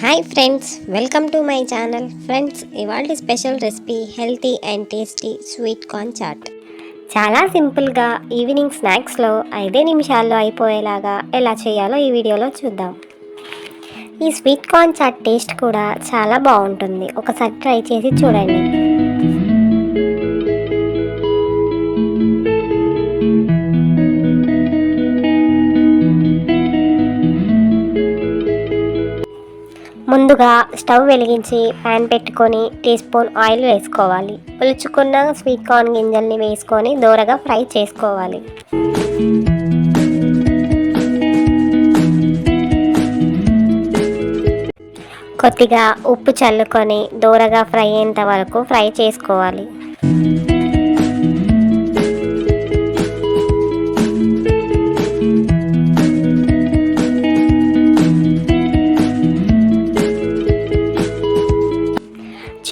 Hi friends welcome to my channel friends ఇవాళ special recipe healthy and tasty sweet corn chaat చాలా సింపుల్గా evening స్నాక్స్లో ఐదే నిమిషాల్లో అయిపోయేలాగా ఎలా చేయాలో ఈ వీడియోలో చూద్దాం. ఈ స్వీట్ కార్న్ చాట్ టేస్ట్ కూడా చాలా బాగుంటుంది. ఒకసారి ట్రై చేసి చూడండి. ముందుగా స్టవ్ వెలిగించి ప్యాన్ పెట్టుకొని టీ స్పూన్ ఆయిల్ వేసుకోవాలి. పులుచుకున్న స్వీట్ కార్న్ గింజల్ని వేసుకొని దూరగా ఫ్రై చేసుకోవాలి. కొద్దిగా ఉప్పు చల్లుకొని దూరగా ఫ్రై అయ్యేంత వరకు ఫ్రై చేసుకోవాలి.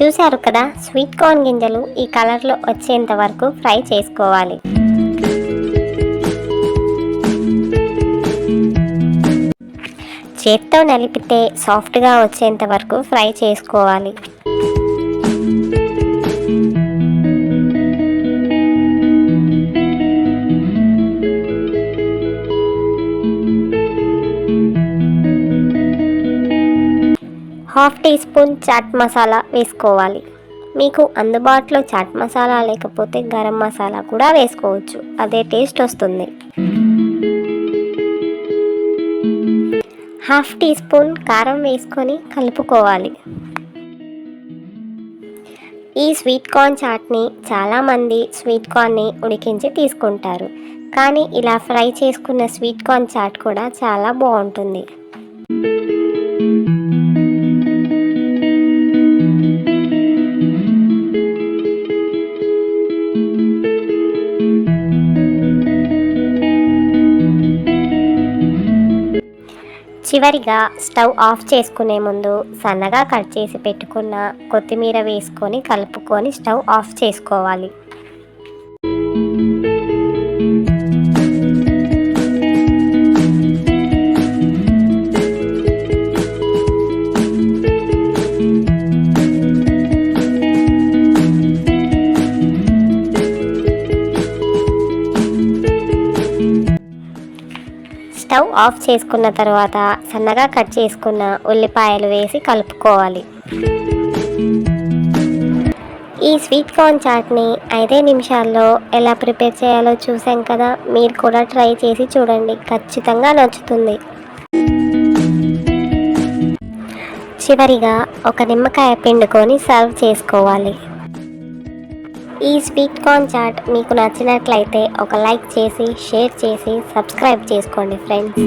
చూశారు కదా? స్వీట్ కార్న్ గింజలు ఈ కలర్లో వచ్చేంత వరకు ఫ్రై చేసుకోవాలి. చేత్తో నలిపితే సాఫ్ట్గా వచ్చేంత వరకు ఫ్రై చేసుకోవాలి. Half tea spoon chaat masala వేసుకోవాలి. మీకు అందుబాటులో చాట్ మసాలా లేకపోతే గరం మసాలా కూడా వేసుకోవచ్చు. అదే టేస్ట్ వస్తుంది. హాఫ్ టీ స్పూన్ కారం వేసుకొని కలుపుకోవాలి. ఈ స్వీట్ కార్న్ చాట్ని చాలామంది స్వీట్ కార్న్ని ఉడికించి తీసుకుంటారు. కానీ ఇలా ఫ్రై చేసుకున్న స్వీట్ కార్న్ చాట్ కూడా చాలా బాగుంటుంది. చివరిగా స్టవ్ ఆఫ్ చేసుకునే ముందు సన్నగా కట్ చేసి పెట్టుకున్న కొత్తిమీర వేసుకొని కలుపుకొని స్టవ్ ఆఫ్ చేసుకోవాలి. స్టవ్ ఆఫ్ చేసుకున్న తర్వాత సన్నగా కట్ చేసుకున్న ఉల్లిపాయలు వేసి కలుపుకోవాలి. ఈ స్వీట్ కార్న్ చాట్ని ఐదే నిమిషాల్లో ఎలా ప్రిపేర్ చేయాలో చూసాం కదా? మీరు కూడా ట్రై చేసి చూడండి. ఖచ్చితంగా నచ్చుతుంది. చివరిగా ఒక నిమ్మకాయ పిండుకొని సర్వ్ చేసుకోవాలి. ఈ స్వీట్ కార్న్ చాట్ మీకు నచ్చినట్లయితే ఒక లైక్ చేసి షేర్ చేసి సబ్స్క్రైబ్ చేసుకోండి ఫ్రెండ్స్.